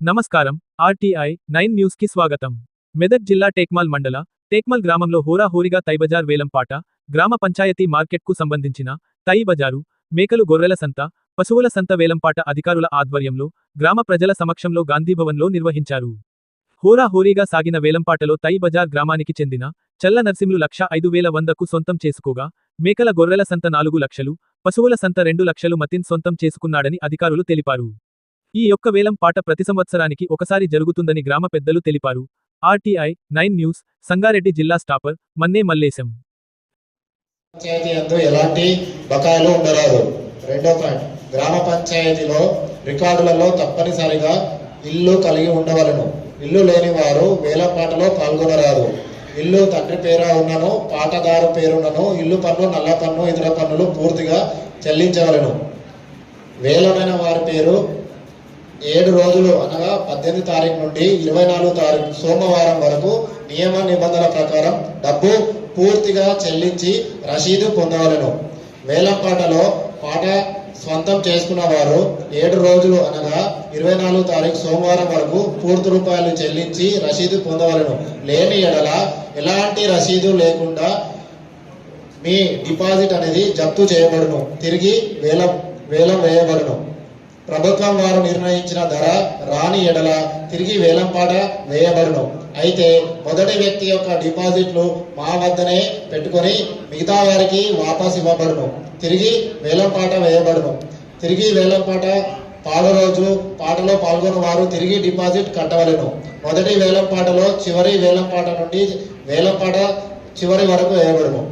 నమస్కారం RTI nine న్యూస్కి స్వాగతం. మెదక్ జిల్లా టేక్మాల్ మండల టేక్మల్ గ్రామంలో హోరాహోరీగా తైబజార్ వేలంపాట గ్రామ పంచాయతీ మార్కెట్కు సంబంధించిన తై బజారు మేకలు గొర్రెల సంత పశువుల సంత వేలంపాట అధికారుల ఆధ్వర్యంలో గ్రామ ప్రజల సమక్షంలో గాంధీభవన్లో నిర్వహించారు. హోరాహోరీగా సాగిన వేలంపాటలో తై బజార్ గ్రామానికి చెందిన చల్ల నర్సింలు లక్ష ఐదు వేల వందకు సొంతం చేసుకోగా మేకల గొర్రెల సంత నాలుగు లక్షలు పశువుల సంత రెండు లక్షలు మతిన్ సొంతం చేసుకున్నాడని అధికారులు తెలిపారు. ఈ యొక్క వేలం పాట ప్రతి సంవత్సరానికి ఒకసారి జరుగుతుందని గ్రామ పెద్దలు తెలిపారు. ఆర్టీఐ నైన్ న్యూస్ సంగారెడ్డి జిల్లా స్టాపర్ మన్నే మల్లేశం. పంచాయతీ ఎలాంటి బకాయిలు ఉండరాదు. రెండో పాయింట్ గ్రామ పంచాయతీలో రికార్డులలో తప్పనిసరిగా ఇల్లు కలిగి ఉండవలను. ఇల్లు లేని వారు వేలపాటలో పాల్గొనరాదు. ఇల్లు తండ్రి పేర ఉన్నను పాటదారు పేరున్నను ఇల్లు పన్ను నల్ల పన్ను ఇతర పన్నులు పూర్తిగా చెల్లించవలను. వేలమైన వారి పేరు ఏడు రోజులు అనగా పద్దెనిమిది తారీఖు నుండి ఇరవై నాలుగు తారీఖు సోమవారం వరకు నియమ నిబంధనల ప్రకారం డబ్బు పూర్తిగా చెల్లించి రసీదు పొందవలను. వేలంపాటలో పాట స్వంతం చేసుకున్న వారు ఏడు రోజులు అనగా ఇరవై నాలుగు తారీఖు సోమవారం వరకు పూర్తి రూపాయలు చెల్లించి రసీదు పొందవలను. లేని ఎడల ఎలాంటి రసీదు లేకుండా మీ డిపాజిట్ అనేది జప్తు చేయబడును. తిరిగి వేలం వేలం వేయబడును. ప్రభుత్వం వారు నిర్ణయించిన ధర రాని ఎడల తిరిగి వేలంపాట వేయబడును. అయితే మొదటి వ్యక్తి యొక్క డిపాజిట్లు మా వద్దనే పెట్టుకొని మిగతా వారికి వాపస్ ఇవ్వబడును. తిరిగి వేలంపాట వేయబడును. తిరిగి వేలంపాట పాడ రోజు పాటలో పాల్గొన్న వారు తిరిగి డిపాజిట్ కట్టవలెను. మొదటి వేలంపాటలో చివరి వేలంపాట నుండి వేలంపాట చివరి వరకు వేయబడును.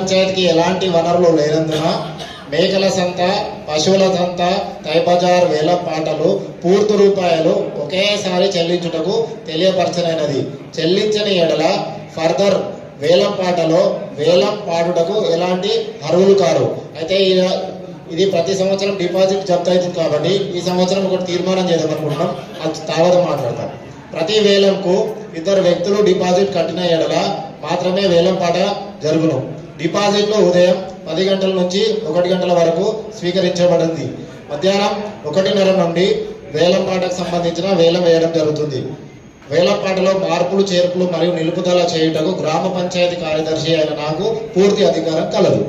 పంచాయతీకి ఎలాంటి వనరులు లేనందున మేకల సంత పశువుల సంత తైబజార్ వేల పాటలు పూర్తి రూపాయలు ఒకేసారి చెల్లించుటకు తెలియపరచనైనది. చెల్లించని ఎడల ఫర్దర్ వేలం పాటలో వేలం పాడుటకు ఎలాంటి అర్హులు కారు. అయితే ఇది ప్రతి సంవత్సరం డిపాజిట్ జప్తు అవుతుంది కాబట్టి ఈ సంవత్సరం ఒకటి తీర్మానం చేద్దాం అనుకుంటున్నాం అది తర్వాత మాట్లాడతాం. ప్రతి వేలంకు ఇద్దరు వ్యక్తులు డిపాజిట్ కట్టిన ఎడల మాత్రమే వేలం పాట జరుగును. డిపాజిట్లు ఉదయం పది గంటల నుంచి ఒకటి గంటల వరకు స్వీకరించబడింది. మధ్యాహ్నం ఒకటిన్నర నుండి వేలం పాటకు సంబంధించిన వేలం వేయడం జరుగుతుంది. వేలం పాటలో మార్పులు చేర్పులు మరియు నిలుపుదల చేయుటకు గ్రామ పంచాయతీ కార్యదర్శి అయిన నాకు పూర్తి అధికారం కలదు.